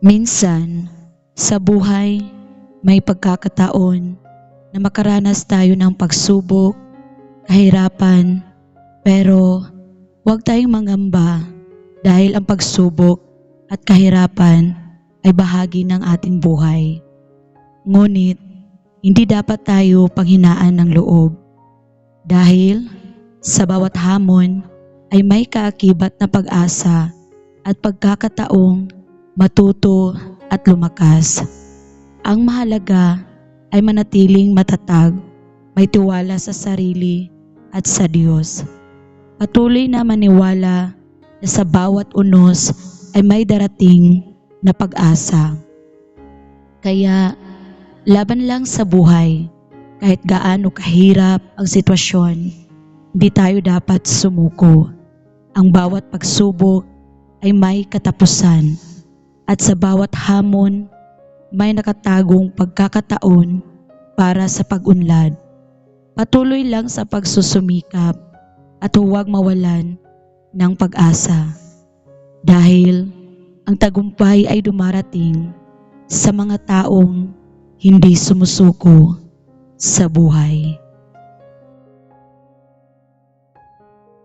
Minsan, sa buhay, may pagkakataon na makaranas tayo ng pagsubok, kahirapan, pero huwag tayong mangamba dahil ang pagsubok at kahirapan ay bahagi ng ating buhay. Ngunit, hindi dapat tayo panghinaan ng loob dahil sa bawat hamon ay may kaakibat na pag-asa at pagkakataong matuto at lumakas. Ang mahalaga ay manatiling matatag, may tiwala sa sarili at sa Diyos. Patuloy na maniwala na sa bawat unos ay may darating na pag-asa. Kaya laban lang sa buhay kahit gaano kahirap ang sitwasyon, hindi tayo dapat sumuko. Ang bawat pagsubok ay may katapusan at sa bawat hamon may nakatagong pagkakataon para sa pag-unlad. Patuloy lang sa pagsusumikap at huwag mawalan ng pag-asa. Dahil ang tagumpay ay dumarating sa mga taong hindi sumusuko sa buhay.